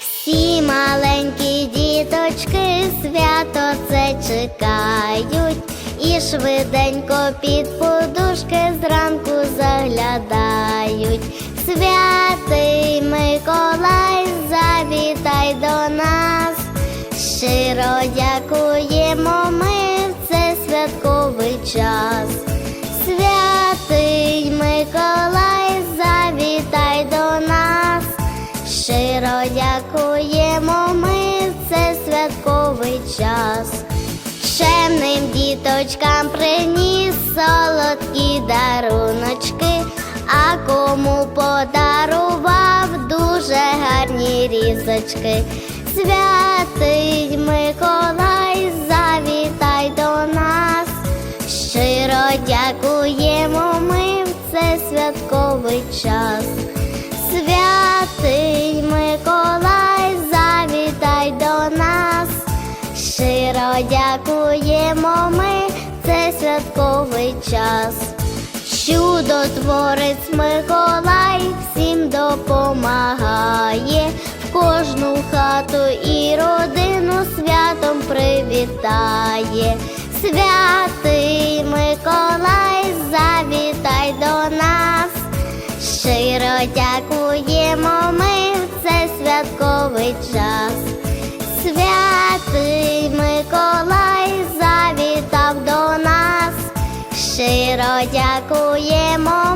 Всі маленькі діточки свято це чекають і швиденько під подушки зранку заглядають. Святий Миколай, завітай до нас, щиро дякуємо ми в це святковий час. Щиро дякуємо ми в цей святковий час. Чемним діточкам приніс солодкі даруночки, а кому подарував дуже гарні різочки. Святий Миколай, завітай до нас. Щиро дякуємо ми в цей святковий час. Щиро дякуємо ми в цей святковий час. Чудотворець Миколай всім допомагає, в кожну хату і родину святом привітає. Святий Миколай, завітай до нас. Щиро дякуємо ми в цей святковий час. Завітав